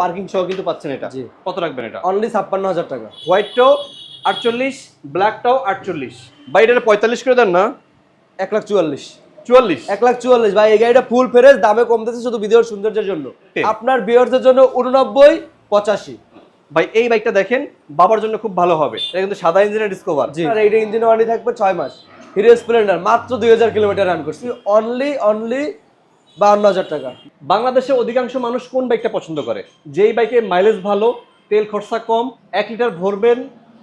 Parking সহ কিন্তু পাচ্ছেন এটা। জি। কত রাখবেন এটা? অনলি ছাপ্পান্ন হাজার টাকা। হোয়াইটটাও আটচল্লিশ ব্ল্যাকটাও আটচল্লিশ। ভাই এটা পঁয়তাল্লিশ করে দেন না? এক লাখ চুয়াল্লিশ। চুয়াল্লিশ? এক লাখ চুয়াল্লিশ। ভাই এই গাড়িটা ফুল ফেরেস দামে কমতেছে শুধু ভিডিওর সৌন্দর্যের জন্য। আপনার বিয়ারদের জন্য উননব্বই পঁচাশি। ভাই এই বাইকটা দেখেন বাবার জন্য খুব ভালো হবে। এটা কিন্তু সাদা ইঞ্জিনের ডিসকভার জি। আর এইটা ইঞ্জিন ওয়ারেন্টি থাকবে ছয় মাস। হিরো স্প্লেন্ডার মাত্র দুই হাজার কিলোমিটার রান করছি। অনলি অনলি বাহান্ন হাজার টাকা। বাংলাদেশে অধিকাংশ মানুষ কোন বাইকটা পছন্দ করে? যেই বাইকে মাইলেজ ভালো, তেল খরচা কম, এক লিটার ভরবেন,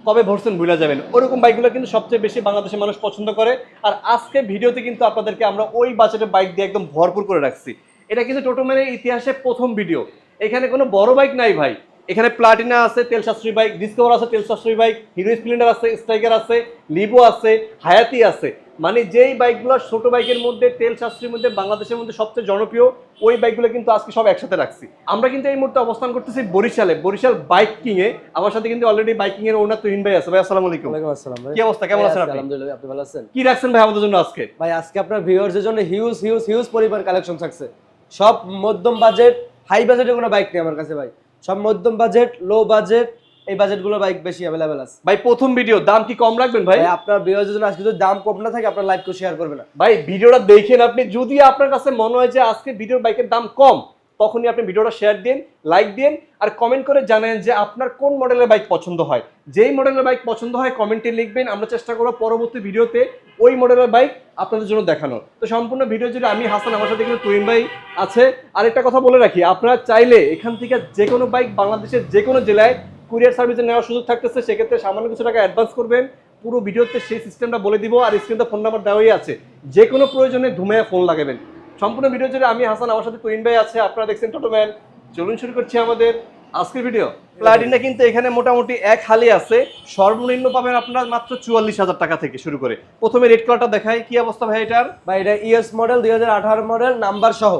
কবে ভরছেন ভুলে যাবেন। ওরকম বাইকগুলো কিন্তু সবচেয়ে বেশি বাংলাদেশের মানুষ পছন্দ করে। আর আজকে ভিডিওতে কিন্তু আপনাদেরকে আমরা ওই বাজেটের বাইক দিয়ে একদম ভরপুর করে রাখছি। এটা কিন্তু টোটোম্যানের ইতিহাসে প্রথম ভিডিও এখানে কোনো বড় বাইক নাই ভাই। এখানে প্লাটিনা আছে, তেল সাশ্রয়ী বাইক ডিসকভার আছে, তেল সাশ্রয়ী বাইক হিরো স্প্লেন্ডার আছে স্ট্রাইকার আছে লিভো আছে হায়াতি আছে। মানে যেই বাইকগুলো ছোট বাইকের মধ্যে তেল সাশ্রয়ীর মধ্যে বাংলাদেশের মধ্যে সবচেয়ে জনপ্রিয় ওই বাইকগুলো কিন্তু আজকে সব একসাথে রাখছি। আমরা কিন্তু এই মুহূর্তে অবস্থান করতেছি বরিশালে। বরিশাল বাইকিং এ। আমার সাথে কিন্তু অলরেডি বাইকিং এর ওনার তুহিন ভাই আছে। ভাই আসসালামু আলাইকুম। ওয়ালাইকুম আসসালাম ভাই। কি অবস্থা? কেমন আছেন আপনি? আলহামদুলিল্লাহ আপনি ভালো আছেন? কি রাখছেন ভাই আমাদের জন্য আজকে? ভাই আজকে আপনার ভিউয়ার্সের জন্য হিউজ হিউজ হিউজ পরিমাণ কালেকশন থাকছে। সব মধ্যম বাজেট হাই বাজেটের কোনো বাইক নেই আমার কাছে ভাই। সব মধ্যম বাজেট লো বাজেট এই বাজেটগুলো বাইক বেশি অ্যাভেলেবেল আছে। ভাই প্রথম ভিডিও দাম কি কম রাখবেন ভাই? আপনার ভিউয়ার্সের জন্য আজকে যদি দাম কম না থাকে আপনার লাইভ শেয়ার করবেন না। ভাই ভিডিওটা দেখেন আপনি যদি আপনার কাছে মনে হয় যে আজকে ভিডিওর বাইকের দাম কম তখনই আপনি ভিডিওটা শেয়ার দিন লাইক দিন আর কমেন্ট করে জানেন যে আপনার কোন মডেলের বাইক পছন্দ হয়। যেই মডেলের বাইক পছন্দ হয় কমেন্টে লিখবেন আমরা চেষ্টা করব পরবর্তী ভিডিওতে ওই মডেলের বাইক আপনাদের জন্য দেখানোর। তো সম্পূর্ণ ভিডিও জুড়ে আমি হাসান আমার সাথে কিন্তু তুহিন ভাই আছে। আরেকটা কথা বলে রাখি আপনারা চাইলে এখান থেকে যে কোনো বাইক বাংলাদেশের যে কোনো জেলায় কুরিয়ার সার্ভিসে নেওয়ার সুযোগ থাকতেছে সেক্ষেত্রে সামান্য কিছু টাকা অ্যাডভান্স করবেন। পুরো ভিডিওতে সেই সিস্টেমটা বলে দিব আর স্ক্রিনতে ফোন নাম্বার দেওয়াই আছে। যে কোনো প্রয়োজনে ধুমে ফোন লাগাবেন। সম্পূর্ণ ভিডিও জুড়ে আমি হাসান আমার সাথে তুহিন ভাই আছে আপনারা দেখছেন টোটোম্যান চলুন শুরু করছি আমাদের আজকের ভিডিও প্লাটিনা কিন্তু এখানে মোটামুটি এক হালি আছে। সর্বনিম্ন পাবেন আপনারা মাত্র চুয়াল্লিশ হাজার টাকা থেকে শুরু করে। প্রথমে রেড কালারটা দেখায় কি অবস্থা ভাই এটার? ভাই এটা ইএস মডেল দুই হাজার আঠারো মডেল নাম্বার সহ।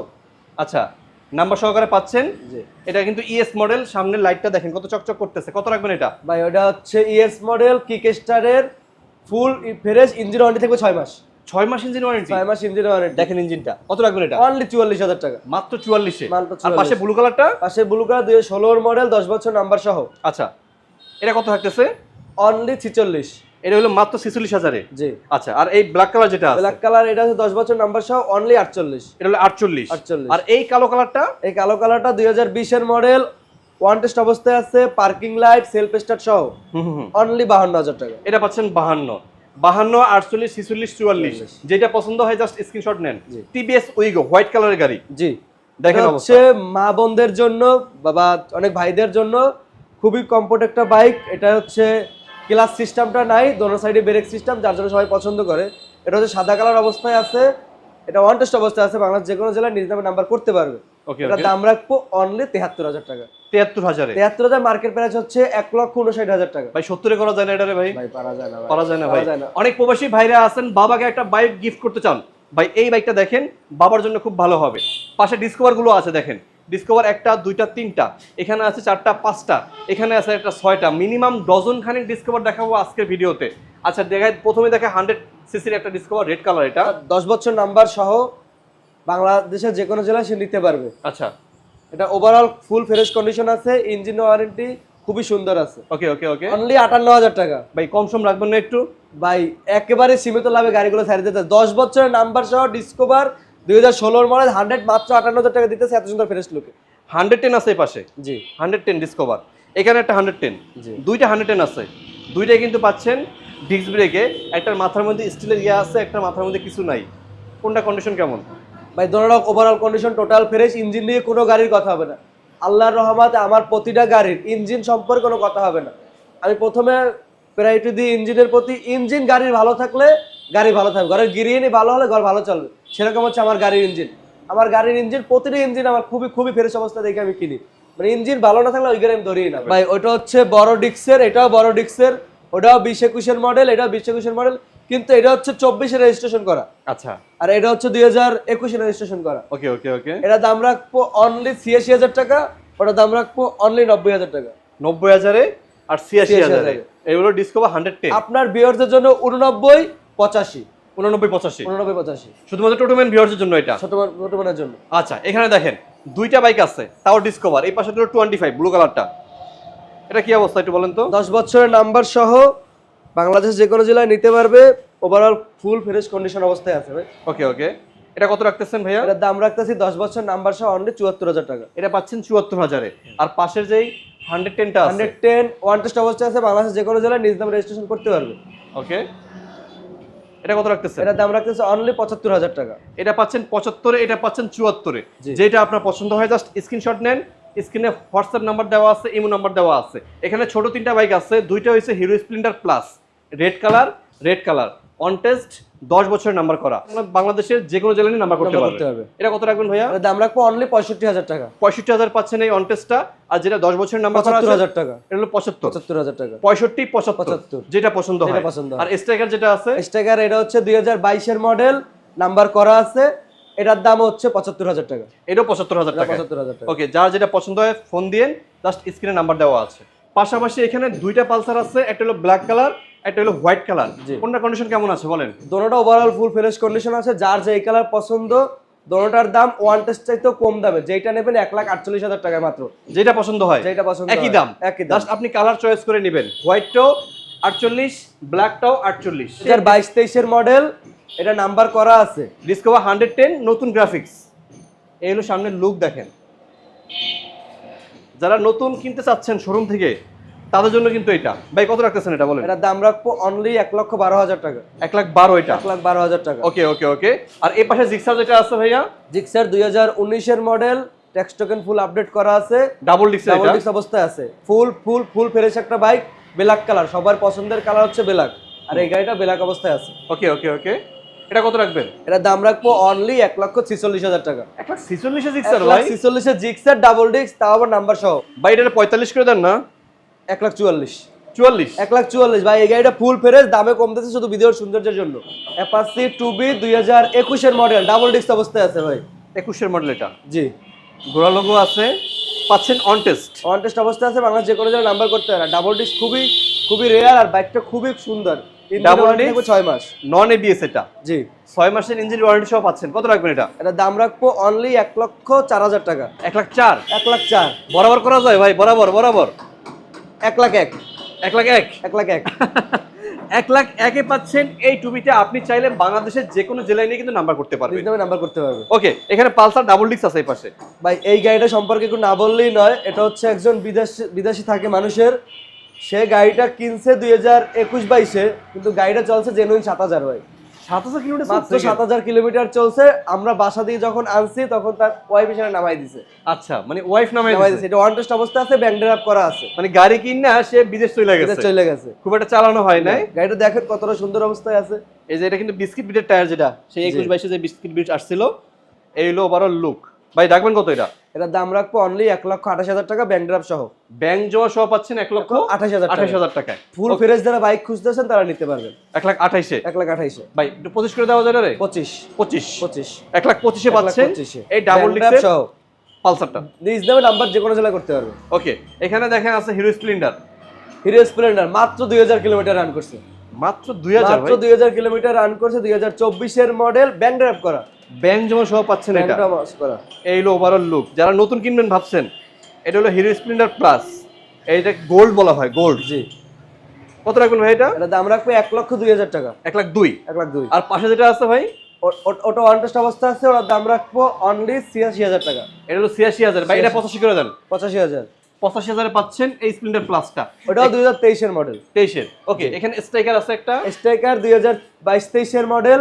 আচ্ছা নাম্বার সহকারে পাচ্ছেন? এটা কিন্তু ইএস মডেল সামনের লাইটটা দেখেন কত চকচক করতেছে। কত রাখবেন এটা? ভাই ওটা হচ্ছে ইএস মডেল কিক স্টারের ফুল ফ্রেশ ইঞ্জিন ওয়ারেন্টি থাকবে ছয় মাস। ছয় মাস ইঞ্জিন ওয়ারেন্টি ছয় মাস ইঞ্জিন ওয়ারেন্টি দেখেন ইঞ্জিনটা কত রাখবেন এটা? অনলি চুয়াল্লিশ হাজার টাকা। মাত্র চুয়াল্লিশে? আর পাশে 44 ব্লু কালারটা পাশে ব্লু কালার দুই ষোলোর মডেল দশ বছর নাম্বার সহ। আচ্ছা। এটা কত থাকতেছে? অনলি ছিচল্লিশ। এটা হলো মাত্র ছিচল্লিশ হাজারে। জি। আচ্ছা আর এই ব্ল্যাক কালার যেটা ব্ল্যাক কালার এটা হচ্ছে দশ বছর নাম্বার সহ অনলি আটচল্লিশ। এটা হলো আটচল্লিশ। 48 আর এই কালো কালারটা এই কালো কালারটা দুই হাজার বিশের মডেল ওয়ান টেস্ট অবস্থায় আছে পার্কিং লাইট সেলফ স্টার্ট সহ। অনলি বাহান্ন হাজার টাকা। এটা পাচ্ছেন বাহান্ন। বাহান্ন আটচল্লিশ ছিচল্লিশ চুয়াল্লিশ। যেটা পছন্দ হয় জাস্ট স্ক্রিনশট নেন। জি। টিবিএস উইগো হোয়াইট কালারের গাড়ি। জি। দেখেন হচ্ছে মা বোনদের জন্য বা অনেক ভাইদের জন্য খুবই কমফোর্ট একটা বাইক এটা হচ্ছে ক্লাস সিস্টেমটা নাই দোনো সাইডে ব্রেক সিস্টেম যার জন্য সবাই পছন্দ করে। এটা হচ্ছে সাদা কালার অবস্থায় আছে এটা ওয়ান টেস্ট অবস্থায় আছে বাংলাদেশ যে কোনো জেলায় নিজ নামে নাম্বার করতে পারবে। ওকে এটা দাম রাখব অনলি তেহাত্তর হাজার টাকা। তিয়াত্তর হাজারে? তেহাত্তর হাজার মার্কেট প্রাইস হচ্ছে এক লক্ষ উনষাট হাজার টাকা। ভাই সত্তরে করা যায় না এটা ভাই? ভাই পারা যায় না। করা যায় না ভাই। পারা। অনেক প্রবাসী ভাইরা আছেন বাবাকে একটা বাইক গিফট করতে চান। ভাই এই বাইকটা দেখেন বাবার জন্য খুব ভালো হবে। পাশে ডিসকভারগুলো আছে দেখেন। ডিসকভার একটা দুইটা তিনটা। এখানে আছে চারটা পাঁচটা। এখানে আছে একটা ছয়টা। মিনিমাম ডজন খানিক ডিসকভার দেখাবো আজকের ভিডিওতে। আচ্ছা দেখায় প্রথমে দেখে হান্ড্রেড সিসির একটা ডিসকভার রেড কালার এটা। দশ বছর নাম্বার সহ বাংলাদেশের যে কোনো জেলায় সে নিতে পারবে। আচ্ছা। এটা ওভারঅল ফুল ফ্রেশ কন্ডিশন আছে ইঞ্জিন ওয়ারেন্টি খুবই সুন্দর আছে। ওকে ওকে ওকে অনলি আটান্ন হাজার টাকা। ভাই কম সম রাখবেন না একটু। ভাই একেবারে সীমিত লাভে গাড়িগুলো ছাড়ি দিতে দশ বছরের নাম্বার সহ ডিসকভার দুই হাজার ষোলোর মডেল হান্ড্রেড মাত্র আটান্ন হাজার টাকা দিতেছে এত সুন্দর ফ্রেশ লুকে হান্ড্রেড টেন আছে এই পাশে। জি। হান্ড্রেড টেন ডিসকভার এখানে একটা হান্ড্রেড টেন জি। দুইটা হান্ড্রেড টেন আছে। দুইটাই কিন্তু পাচ্ছেন ডিস্ক ব্রেকে একটার মাথার মধ্যে স্টিলের ইয়ে আছে একটার মাথার মধ্যে কিছু নাই। কোনটা কন্ডিশন কেমন? ভাই দোনোটা overall condition total fresh engine নিয়ে কোনো গাড়ির কথা হবে না। আল্লাহর রহমাতে আমার প্রতিটা গাড়ির ইঞ্জিন সম্পর্কে কোনো কথা হবে না। আমি প্রথমে প্রায়োরিটি দিই ইঞ্জিনের প্রতি। ইঞ্জিন গাড়ির ভালো থাকলে গাড়ি ভালো থাকবে। ঘরের গিরিয়ে ভালো হলে ঘর ভালো চলবে। সেরকম হচ্ছে আমার গাড়ির ইঞ্জিন। আমার গাড়ির ইঞ্জিন প্রতিটা ইঞ্জিন আমার খুবই খুবই ফ্রেশ অবস্থা দেখে আমি কিনি। মানে ইঞ্জিন ভালো না থাকলে ওই গাড়ি আমি ধরিই না। ভাই ওইটা হচ্ছে বড় ডিক্সের এটাও বড় ডিক্সের ওটাও বিশ একুশের মডেল এটাও বিশ একুশের মডেল কিন্তু এটা হচ্ছে চব্বিশে রেজিস্ট্রেশন করা। আচ্ছা। আর এটা হচ্ছে দুই হাজার একুশে রেজিস্ট্রেশন করা। ওকে ওকে ওকে। এটা দাম রাখব অনলি ছিয়াশি হাজার টাকা ওটা দাম রাখব অনলি নব্বই হাজার টাকা। নব্বই হাজারে আর ছিয়াশি 86 হাজারে। এগুলো ডিসকভার হান্ড্রেড আপনার বিয়ারদের জন্য উননব্বই পঁচাশি। উননব্বই পঁচাশি। উননব্বই পঁচাশি। শুধুমাত্র টোটোম্যান ভিউয়ার্সের জন্য এটা? ছোট জন্য। আচ্ছা এখানে দেখেন দুইটা বাইক আছে তাও ডিসকভার এই পাশে হলো টোয়েন্টি ফাইভ ব্লু কালারটা এটা কি অবস্থা একটু বলেন তো? দশ বছরের নাম্বার সহ বাংলাদেশ যে কোনো জেলায় নিতে পারবে ওভারঅল ফুল ফ্রেশ কন্ডিশন অবস্থায় আছে ভাই। ওকে ওকে এটা কত রাখতেছেন ভাইয়া? এটার দাম রাখতেছি দশ বছর নাম্বার সহ অনলি চুয়াত্তর হাজার টাকা। এটা পাচ্ছেন চুয়াত্তর হাজারে। আর পাশের যেই হান্ড্রেড টেনটা হান্ড্রেড টেন ওয়ান টেস্ট অবস্থায় আছে বাংলাদেশ যে কোনো জেলায় নিজ নামে রেজিস্ট্রেশন করতে পারবে। ওকে এটা কত রাখতেছেন? এটা দাম রাখতেছে অনলি পঁচাত্তর হাজার টাকা। এটা পাচ্ছেন পঁচাত্তরে এটা পাচ্ছেন চুয়াত্তরে। যেটা আপনার পছন্দ হয় জাস্ট স্ক্রিনশট নেন। স্ক্রিনে হোয়াটসঅ্যাপ নাম্বার দেওয়া আছে ইমো নাম্বার দেওয়া আছে। এখানে ছোট তিনটা বাইক আছে দুইটা হয়েছে Hero Splendor plus red colour red colour on test দশ বছরের নাম্বার করা। বাংলাদেশের যে কোনো নাম্বার করতে নাম্বার করতে পারবে হবে। এটা কত রাখবেন ভাইয়া? দাম রাখব অনলি পঁয়ষট্টি হাজার টাকা। পঁয়ষট্টি হাজার পাচ্ছেন এই অন টেস্টটা আর যেটা দশ বছরের নাম্বার করা পঁচাত্তর হাজার টাকা। এটা হলো পঁচাত্তর। পঁচাত্তর হাজার টাকা। পঁয়ষট্টি পঁচাত্তর। যেটা পছন্দ হয়। পছন্দ আর স্ট্রাইকার যেটা আছে? স্ট্রাইকার এটা হচ্ছে দুই হাজার বাইশের মডেল নাম্বার করা আছে। এটার দাম হচ্ছে পঁচাত্তর হাজার টাকা। এটাও পঁচাত্তর হাজার টাকা পঁচাত্তর হাজার টাকা। ওকে যার যেটা পছন্দ হয় ফোন দিয়েন জাস্ট স্ক্রিনে নাম্বার দেওয়া আছে। পাশাপাশি এখানে দুইটা পালসার আছে একটা হলো ব্ল্যাক কালার একটা হলো হোয়াইট কালার। কোনটা কন্ডিশন কেমন আছে বলেন? দোনোটা ওভারঅল ফুল ফ্রেশ কন্ডিশন আছে যার যে কালার পছন্দ দোনোটার দাম ওয়ান টেস্ট চাইতেও কম দামে। যেটা নেবেন এক লাখ আটচল্লিশ হাজার টাকা মাত্র। যেটা পছন্দ হয়? যেটা পছন্দ একই দাম? একই দাম। জাস্ট আপনি কালার চয়েস করে নেবেন। হোয়াইটটাও আটচল্লিশ ব্ল্যাকটাও আটচল্লিশ। দু হাজার বাইশ তেইশের মডেল এটা নাম্বার করা আছে। ডিসকভার হান্ড্রেড টেন নতুন গ্রাফিক্স এই হলো সামনের লুক দেখেন। যারা নতুন কিনতে চাচ্ছেন শোরুম থেকে তাদের জন্য কিন্তু এটা। ভাই কত রাখতেছেন এটা বলেন? এটার দাম রাখব অনলি এক লক্ষ বারো হাজার টাকা। এক লাখ বারো এটা? এক লাখ বারো হাজার টাকা। ওকে ওকে ওকে। আর এই পাশে জিক্সার যেটা আছে ভাইয়া? জিক্সার দুই হাজার উনিশের model tax token full update করা আছে। ডাবল ডিক্স ডাবল এটা ডিস্ক অবস্থায় আছে। ফুল ফুল ফুল ফ্রেশ একটা বাইক ব্ল্যাক কালার সবার পছন্দের কালার হচ্ছে ব্ল্যাক আর এই গাড়িটা ব্ল্যাক অবস্থায় আছে। ওকে ওকে ওকে। এটা কত রাখবেন? এটার দাম রাখব অনলি এক লক্ষ ছিচল্লিশ হাজার টাকা। এক লাখ ছিচল্লিশে জিক্সার ভাই? জিক্সার ডাবল ডিস্ক তাও আবার নাম্বার সহ। ভাই এটা পঁয়তাল্লিশ করে দেন না? এক লাখ চুয়াল্লিশ। চুয়াল্লিশ? এক লাখ চুয়াল্লিশ ভাই এই গাড়িটা ফুল দামে কমতেছে শুধু ভিডিওর সৌন্দর্যের জন্য। অ্যাপাসি টু বি দুই হাজার একুশের মডেল ডাবল ডিস্ক অবস্থায় আছে ভাই। একুশের মডেল এটা? জি। লোগো আছে পাচ্ছেন অন টেস্ট অন টেস্ট অবস্থায় আছে বাংলাদেশ যে কোনো জায়গায় নাম্বার করতে পারে ডাবল ডিস্ক খুবই খুবই রেয়ার আর বাইকটা খুবই সুন্দর। ডাবল মাস। নন এবিএস এটা? জি। মাসের ইঞ্জিন ওয়ারেন্টি সহ পাচ্ছেন। কত রাখবেন এটা? এটা দাম রাখব অনলি লক্ষ চার হাজার টাকা। এক লাখ চার? এক লাখ চার। বরাবর করা যায় ভাই বরাবর বরাবর। লাখ এক। এক লাখ এক? এক লাখ এক। এক লাখ একে পাচ্ছেন এই টুবিটা আপনি চাইলে বাংলাদেশের যে কোনো জেলায় নিয়ে কিন্তু নাম্বার করতে পারবেন। নাম্বার করতে পারবে ওকে এখানে পালসার ডাবল ডিক্স আছে এই পাশে। ভাই এই গাড়িটা সম্পর্কে একটু না বললেই নয়। এটা হচ্ছে একজন বিদেশি বিদেশি থাকে মানুষের। সে গাড়িটা কিনছে দুই হাজার একুশ বাইশে কিন্তু গাড়িটা চলছে জেনুইন সাত হাজার ভাই। সাত হাজার কিলোমিটার মাত্র সাত হাজার কিলোমিটার চলছে। আমরা বাসা দিয়ে যখন আনছি তখন তার ওয়াইফ নামাই দিছে। আচ্ছা মানে ওয়াইফ নামাই দিছে? এটা ওয়ান টেস্ট অবস্থা আছে ব্যাংক ড্রাইভ করা আছে। মানে গাড়ি কিনা সে বিদেশ চলে গেছে। চলে গেছে। খুব একটা চালানো হয় নাই। গাড়িটা দেখেন কতটা সুন্দর অবস্থায় আছে। এই যে এটা কিন্তু বিস্কিট বিটের টায়ার যেটা সেই একুশ বাইশে যে বিস্কিট বিট আসছিল এই হলো ওভারঅল লুক ভাই ডাকবেন কত এটা? এটার দাম রাখব অনলি এক লক্ষ আঠাশ হাজার টাকা ব্যাংক ড্রাইভ সহ। ব্যাংক জমা সহ পাচ্ছেন এক লক্ষ আঠাশ হাজার আঠাশ টাকা হাজার টাকায়। ফুল ফ্রেশ যারা বাইক খুঁজতেছেন তারা নিতে পারবেন। এক লাখ আঠাইশে এক লাখ আঠাইশে ভাই একটু পঁচিশ করে দেওয়া যায় রে? পঁচিশ। পঁচিশ। পঁচিশ। এক লাখ পঁচিশে পাচ্ছেন। এই ডাবল ডিক্সের সহ। পালসারটা। নিজ নামে নাম্বার যে কোনো জেলায় করতে পারবে ওকে এখানে দেখেন আছে হিরো স্প্লেন্ডার হিরো স্প্লেন্ডার মাত্র দুই হাজার কিলোমিটার রান করছে। মাত্র দুই হাজার মাত্র দুই হাজার কিলোমিটার রান করছে দুই হাজার চব্বিশের মডেল ব্যাংক ড্রাইভ করা। ব্যাংক জমা সহ পাচ্ছেন এটা। এই হলো ওভারঅল লুক যারা নতুন কিনবেন ভাবছেন এটা হলো হিরো স্প্লেন্ডার প্লাস এইটা গোল্ড বলা হয় গোল্ড জি। কত রাখবেন ভাই এটা? এটা দাম রাখবে এক লক্ষ দুই হাজার টাকা। এক লাখ দুই। এক লাখ দুই। আর পাশে যেটা আছে ভাই? ওটা ওয়ান টেস্ট অবস্থা আছে ওটার দাম রাখব অনলি ছিয়াশি হাজার টাকা। এটা হলো ছিয়াশি হাজার। ভাই এটা পঁচাশি করে দেন। পঁচাশি হাজার। পঁচাশি হাজারে পাচ্ছেন এই স্প্লেন্ডার প্লাসটা ওটাও দুই হাজার তেইশের মডেল তেইশের। ওকে এখানে স্ট্রাইকার আছে একটা। স্ট্রাইকার দুই হাজার বাইশ তেইশের মডেল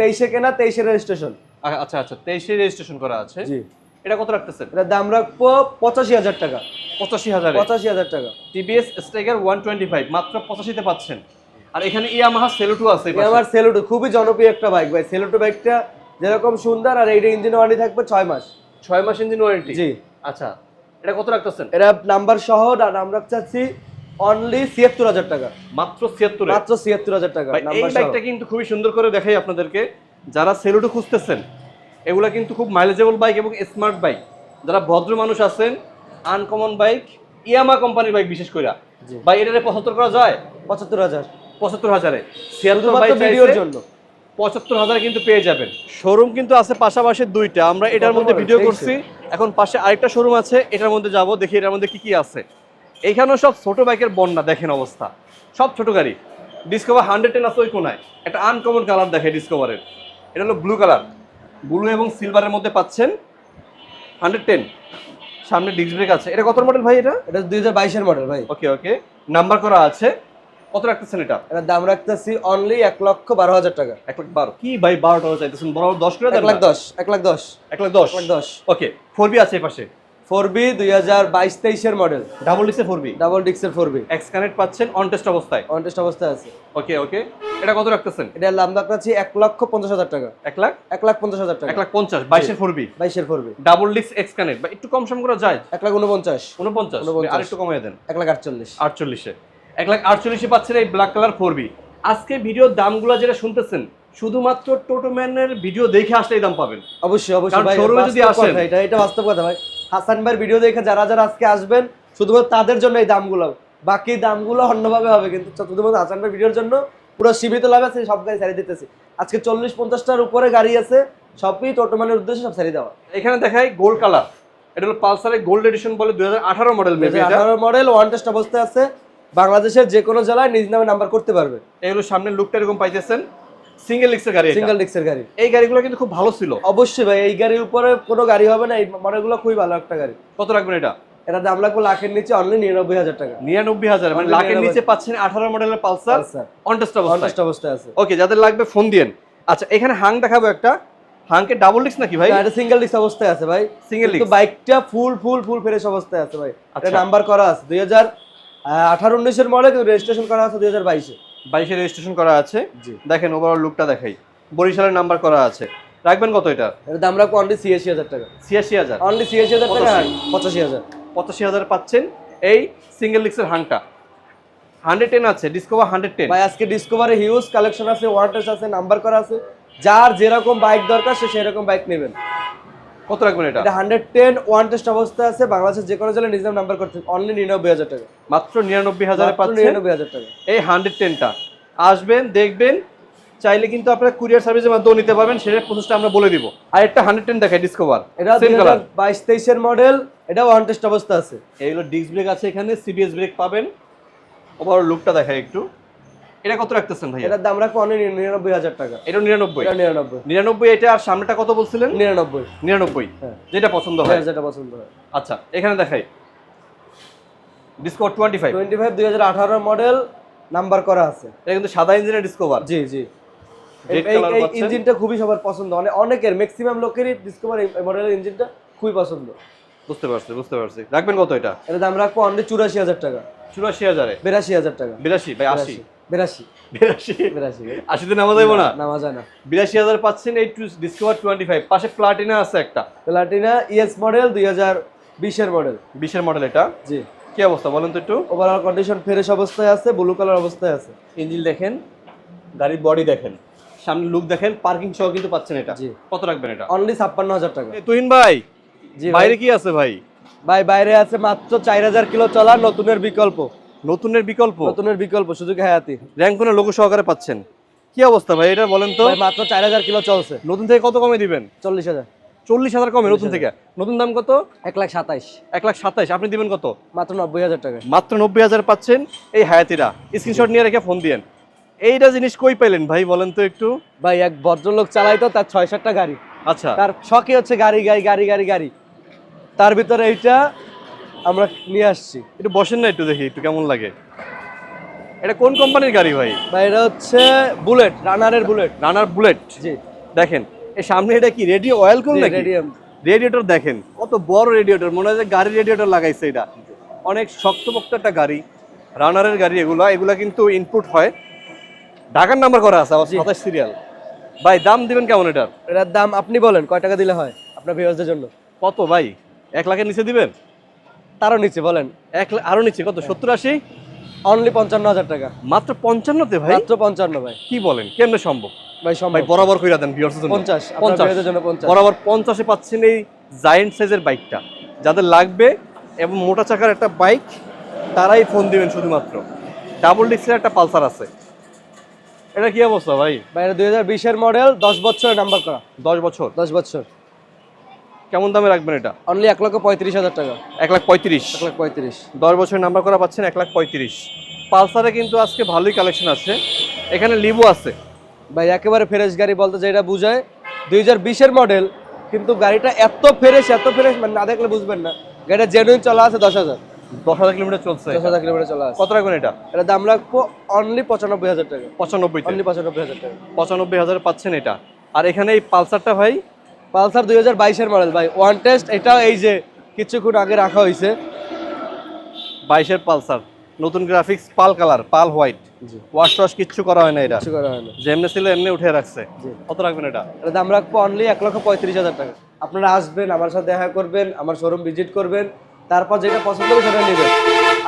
তেইশে কেনা তেইশে রেজিস্ট্রেশন আচ্ছা আচ্ছা তেইশে রেজিস্ট্রেশন করা আছে। জি। এটা কত রাখতেছেন? এটার দাম রাখব পঁচাশি হাজার টাকা। পঁচাশি হাজারে? পঁচাশি হাজার টাকা। TVS Stryker one twenty five মাত্র পঁচাশিতে পাচ্ছেন। আর এখানে ইয়ামাহা সেলুটু আছে। আমার সেলুটো খুবই জনপ্রিয় একটা বাইক ভাই সেলুটো বাইকটা যেরকম সুন্দর আর এইটা ইঞ্জিন ওয়ারেন্টি থাকবে ছয় মাস। ছয় মাস ইঞ্জিন ওয়ারেন্টি জি। আচ্ছা এটা কত রাখতেছেন? এরা নাম্বার সহ না- নাম রাখতে চাচ্ছি অনলি ছিয়াত্তর হাজার টাকা। মাত্র ছিয়াত্তরে? মাত্র ছিয়াত্তর হাজার টাকা এই বাইকটা কিন্তু খুবই সুন্দর করে দেখাই আপনাদেরকে। যারা সেলুটো খুঁজতেছেন এগুলা কিন্তু খুব মাইলেজেবল বাইক এবং স্মার্ট বাইক যারা ভদ্র মানুষ আছেন আনকমন বাইক ইয়ামা কোম্পানির বাইক বিশেষ করে। ভাই এটারে পঁচাত্তর করা যায়? পঁচাত্তর হাজার। পঁচাত্তর হাজারে। ভিডিওর জন্য। পঁচাত্তর হাজার কিন্তু পেয়ে যাবেন। শোরুম কিন্তু আছে পাশাপাশি দুইটা। আমরা এটার মধ্যে ভিডিও করছি। এখন পাশে আরেকটা শোরুম আছে। এটার মধ্যে যাব দেখি এটার মধ্যে কি কি আছে। এইখানেও সব ছোট বাইকের বন্যা দেখেন অবস্থা। সব ছোট গাড়ি। ডিসকভার হান্ড্রেড টেন আছে ওই কোনায়। একটা আনকমন কালার দেখে ডিসকভারের এটা হলো ব্লু কালার ব্লু এবং সিলভারের মধ্যে পাচ্ছেন হান্ড্রেড টেন সামনে ডিস্ক ব্রেক আছে। এটা কত মডেল ভাই এটা? এটা দুই হাজার বাইশের মডেল ভাই। ওকে ওকে নাম্বার করা আছে। কত রাখতেছেন এটা? এটার দাম রাখতেছি অনলি এক লক্ষ বারো হাজার টাকা। এক লাখ বারো। কি ভাই বারো টাকা চাইতেছেন? বরাবর দশ করে এক লাখ দশ এক লাখ দশ। এক লাখ দশ। এক লাখ দশ। ওকে ফোর বি আছে এই পাশে। ফোর বি দুই হাজার বাইশ তেইশের model. Double four B double ডিক্সের four B X connect পাচ্ছেন অনটেস্ট অবস্থায়? অনটেস্ট অবস্থায় আছে। ওকে ওকে এটা কত রাখতেছেন? দাম রাখতেছি এক লক্ষ পঞ্চাশ হাজার টাকা। এক লাখ? এক লাখ পঞ্চাশ হাজার টাকা। এক লাখ পঞ্চাশ বাইশের ফোর বি বাইশের four B double disc X connect বা একটু কম সম করা যায়। এক লাখ উনপঞ্চাশ উনপঞ্চাশ উনপঞ্চাশ। আর একটু কমিয়ে দেন। এক লাখ আটচল্লিশ। আটচল্লিশে। এক লাখ আটচল্লিশে পাচ্ছেন এই ব্ল্যাক কালার ফোর বি আজকে ভিডিওর দামগুলো যেটা শুনতেছেন শুধুমাত্র টোটোম্যানের ভিডিও দেখে আসলে দাম পাবেন। অবশ্যই অবশ্যই ভাই যদি আসেন- এটা এটা বাস্তব কথা ভাই। হাসান ভাইয়ের ভিডিও দেখে যারা যারা আজকে আসবেন শুধুমাত্র তাদের জন্য এই দামগুলো। বাকি দামগুলো অন্যভাবে হবে কিন্তু শুধুমাত্র হাসান ভাই ভিডিওর জন্য পুরো সীমিত লাভ আছে সব গাড়ি ছাড়িয়ে দিতেছি। আজকে চল্লিশ পঞ্চাশটার উপরে গাড়ি আছে সবই টোটোমানের উদ্দেশ্যে সব ছাড়িয়ে দেওয়া। এখানে দেখাই গোল্ড কালার এটা হলো পালসারের গোল্ড এডিশন বলে দুই হাজার আঠারো মডেল আঠারো মডেল ওয়ান টেস্ট অবস্থায় আছে। বাংলাদেশের যে কোনো জেলায় নিজ নামে নাম্বার করতে পারবে। এগুলো সামনের লুকটা এরকম পাইতেছেন। সিঙ্গেল এক্সের গাড়ি সিঙ্গেল সিঙ্গেল ডিক্সের গাড়ি। এই গাড়িগুলো কিন্তু খুব ভালো ছিল। অবশ্যই ভাই এই গাড়ির উপরে কোনো গাড়ি হবে না এই মডেলগুলো খুবই ভালো একটা গাড়ি। কত রাখবেন এটা? এটা দাম লাগবে লাখের নিচে অনলি নিরানব্বই হাজার টাকা। নিরানব্বই হাজার মানে লাখের নিচে পাচ্ছেন আঠারো মডেলের পালসার Pulsar। অন টেস্ট অবস্থায় আছে। ওকে যাদের লাগবে ফোন দিয়েন। আচ্ছা এখানে হাং দেখাবো একটা। হাংকে ডাবল ডিস্ক নাকি ভাই? এটা সিঙ্গেল ডিস্ক অবস্থায় আছে ভাই। কিন্তু disc। বাইকটা ফুল ফুল ফুল ফ্রেশ অবস্থায় আছে ভাই। এটা আচ্ছা। নাম্বার করা আছে। দুই হাজার আঠারো উনিশের মডেল রেজিস্ট্রেশন করা আছে দুই হাজার বাইশে। বাইশে রেজিস্ট্রেশন করা আছে। দেখেন ওভারঅল লুকটা দেখাই। বরিশালের নাম্বার করা আছে। রাখবেন কত এটা? এর দাম রাখব অনলি ছিয়াশি হাজার টাকা। ছিয়াশি হাজার। অনলি ছিয়াশি হাজার টাকা পঁচাশি। হাজার। পঁচাশি হাজার পাচ্ছেন এই সিঙ্গেল ডিস্কের হাংটা। হান্ড্রেড টেন আছে ডিসকভার হান্ড্রেড টেন ভাই আজকে ডিসকভারে হিউজ কালেকশন আছে ওয়ান্টেস আছে নাম্বার করা আছে। যার যেরকম বাইক দরকার সে সেরকম বাইক নেবেন। কত রাখবেন এটা? এটা হান্ড্রেড টেন ওয়ান টেস্ট অবস্থায় আছে বাংলাদেশের যে কোনো জেলায় নিজের নাম্বার করতে অনলি নিরানব্বই হাজার টাকা। মাত্র নিরানব্বই হাজারে নিরানব্বই হাজার টাকা। এই হান্ড্রেড টেনটা আসবেন দেখবেন চাইলে কিন্তু আপনারা কুরিয়ার সার্ভিসের মাধ্যমে নিতে পারবেন সেটার প্রসেসটা আমরা বলে দিব। আর একটা হান্ড্রেড টেন দেখায় ডিসকভার এটা সেম কালার বাইশ তেইশের মডেল এটা ওয়ান টেস্ট অবস্থা আছে। এইগুলো ডিস্ক ব্রেক আছে এখানে সিবিএস ব্রেক পাবেন। ওভার লুকটা দেখায় একটু। এটা কত রাখতেছেন ভাইয়া? এটার দাম রাখব নিরানব্বই হাজার টাকা। এটা নিরানব্বই? নিরানব্বই। নিরানব্বই এটা আর সামনেটা কত বলছিলেন? নিরানব্বই। নিরানব্বই। হ্যাঁ। যেটা পছন্দ হয়। হ্যাঁ, যেটা পছন্দ হয়। আচ্ছা এখানে দেখাই। Discover twenty five twenty five দুই হাজার আঠারো মডেল নাম্বার করা আছে। এটা কিন্তু সাদা ইঞ্জিনের ডিসকভার জি জি। এই। ইঞ্জিনটা খুবই সবার পছন্দ। মানে অনেকের ম্যাক্সিমাম লোকেরই ডিসকভার মডেলের ইঞ্জিনটা খুবই পছন্দ। বুঝতে পারছি বুঝতে পারছি। রাখবেন কত এটা? এটা দাম রাখব অনলি চুরাশি হাজার টাকা। চুরাশি হাজারে? বিরাশি হাজার টাকা। বিরাশি ভাই আশি। বিরাশি। বিরাশি? বিরাশি আশিতে নামা যাইব না? নামা যায় না। বিরাশি হাজার পাচ্ছেন এই ডিসকভার টোয়েন্টি ফাইভ পাশে প্লাটিনা আছে একটা। প্লাটিনা ইএস মডেল দুই হাজার বিশের মডেল বিশের মডেল এটা? জি। কি অবস্থা বলেন তো একটু। ওভারঅল কন্ডিশন ফ্রেশ অবস্থায় আছে ব্লু কালার অবস্থায় আছে। ইঞ্জিন দেখেন গাড়ির বডি দেখেন সামনে লুক দেখেন পার্কিং সহ কিন্তু পাচ্ছেন এটা। জি। কত রাখবেন এটা? অনলি ছাপ্পান্ন হাজার টাকা। তুহিন ভাই জি বাইরে বাইরে কি আছে ভাই? ভাই বাইরে আছে মাত্র চার হাজার কিলো চলা নতুনের বিকল্প। নতুনের বিকল্প? নতুনের বিকল্প সুযোগে হায়াতি। র্যাঙ্ক কোনো লোক সহকারে পাচ্ছেন। কি অবস্থা ভাই এটা বলেন তো? মাত্র চার হাজার কিলো চলছে। নতুন থেকে কত কমে দিবেন? চল্লিশ হাজার। চল্লিশ হাজার কমে নতুন থেকে? নতুন দাম কত? এক লাখ সাতাইশ। এক লাখ সাতাইশ আপনি দিবেন কত? মাত্র নব্বই হাজার টাকা। মাত্র নব্বই হাজার পাচ্ছেন এই হায়াতিরা। স্ক্রিনশট নিয়ে রেখে ফোন দিয়েন। এইটা জিনিস কই পাইলেন ভাই বলেন তো একটু? ভাই এক ভদ্রলোক চালাইতো তার ছয় সাতটা গাড়ি। আচ্ছা। তার শখই হচ্ছে গাড়ি গাড়ি গাড়ি গাড়ি গাড়ি। তার ভিতরে এইটা আমরা নিয়ে আসছি। একটু বসেন না একটু দেখি একটু কেমন লাগে। এটা কোন কোম্পানির গাড়ি ভাই? ভাই এটা হচ্ছে বুলেট রানারের বুলেট। Runner bullet? জি। দেখেন এই সামনে এটা কি রেডিও অয়েল কোন নাকি? রেডিয়াম। রেডিয়েটর দেখেন কত বড় রেডিয়েটর মনে হয় যে গাড়ি রেডিয়েটর লাগাইছে এটা। অনেক শক্তপোক্ত একটা গাড়ি রানারের গাড়ি এগুলো এগুলা কিন্তু ইনপুট হয়। ঢাকার নাম্বার করা আছে। সাতাশ সিরিয়াল ভাই দাম দিবেন কেমন এটার? এটার দাম আপনি বলেন কয় টাকা দিলে হয় আপনার ভিউয়ার্সদের জন্য? কত ভাই? এক লাখের নিচে দিবেন? তারও নিচে বলেন। এক আরও নিচে কত? সত্তর আশি? অনলি পঞ্চান্ন হাজার টাকা। মাত্র পঞ্চান্নতে ভাই? মাত্র পঞ্চান্ন ভাই। কি বলেন? কেমনে সম্ভব? ভাই সম্ভব। বরাবর কইরা দেন ভিউয়ার্স জন্য। জন্য পঞ্চাশ। বরাবর পঞ্চাশে পাচ্ছেন এই জায়েন্ট সাইজের বাইকটা যাদের লাগবে এবং মোটা চাকার একটা বাইক তারাই ফোন দিবেন শুধুমাত্র। ডাবল ডিস্কের একটা পালসার আছে। এটা কি অবস্থা ভাই? ভাই এটা দুই হাজার বিশের মডেল দশ বছরের নাম্বার করা। দশ বছর? দশ বছর। কেমন দামে রাখবেন এটা? অনলি এক লক্ষ পঁয়ত্রিশ হাজার টাকা। এক লাখ পঁয়ত্রিশ। এক লাখ পঁয়ত্রিশ। দশ বছরের নাম্বার করা পাচ্ছেন এক লাখ পঁয়ত্রিশ। পালসারে কিন্তু আজকে ভালোই কালেকশন আছে। এখানে লিবু আছে। ভাই একেবারে ফ্রেশ গাড়ি বলতে যেটা বুঝায় দুই হাজার বিশের মডেল কিন্তু গাড়িটা এত ফ্রেশ এত ফ্রেশ মানে না দেখলে বুঝবেন না। গাড়িটা জেনুইন চলা আছে দশ হাজার। দশ হাজার কিলোমিটার চলছে দশ হাজার কিলোমিটার চলা আছে। কত রাখবেন এটা? এটা দাম রাখব অনলি পঁচানব্বই হাজার টাকা। পঁচানব্বই অনলি পঁচানব্বই হাজার টাকা। পঁচানব্বই হাজার পাচ্ছেন এটা। আর এখানে এই পালসারটা ভাই পালসার দুই হাজার বাইশের মডেল ভাই ওয়ান টেস্ট এটাও এই যে কিছুক্ষণ আগে রাখা হয়েছে। বাইশের পালসার। নতুন গ্রাফিক্স পাল কালার পাল হোয়াইট ওয়াশ টশ কিচ্ছু করা হয় না এটা। কিছু করা হয় না। যেমনি ছিল এমনি উঠে রাখছে। কত রাখবেন এটা? এটা দাম রাখব অনলি এক লক্ষ পঁয়ত্রিশ হাজার টাকা। আপনারা আসবেন আমার সাথে দেখা করবেন আমার শোরুম ভিজিট করবেন। তারপর যেটা পছন্দ হবে সেটা নেবেন।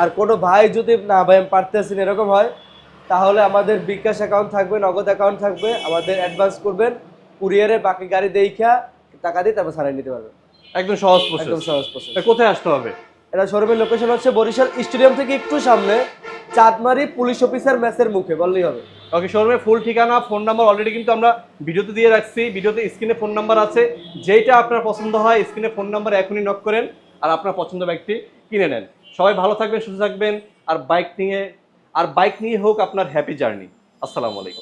আর কোনো ভাই যদি না ভাই আমি পারতেছি না এরকম হয় তাহলে আমাদের বিকাশ অ্যাকাউন্ট থাকবে নগদ অ্যাকাউন্ট থাকবে আমাদের অ্যাডভান্স করবেন। কুরিয়ারে বাকি গাড়ি দেখা টাকা দিয়ে তারপর সারাই নিতে পারবেন একদম সহজ একদম সহজ প্রসেস কোথায় আসতে হবে? এটা শোরুমের লোকেশন হচ্ছে বরিশাল স্টেডিয়াম থেকে একটু সামনে চাঁদমারি পুলিশ অফিসার ম্যাচের মুখে বললেই হবে। ওকে শোরুমের ফুল ঠিকানা ফোন নাম্বার অলরেডি কিন্তু আমরা ভিডিওতে দিয়ে রাখছি। ভিডিওতে স্ক্রিনে ফোন নাম্বার আছে। যেইটা আপনার পছন্দ হয় স্ক্রিনে ফোন নাম্বার এখনই নক করেন আর আপনার পছন্দ বাইকটি কিনে নেন। সবাই ভালো থাকবেন সুস্থ থাকবেন। আর বাইক নিয়ে আর বাইক নিয়ে হোক আপনার হ্যাপি জার্নি আসসালামু আলাইকুম।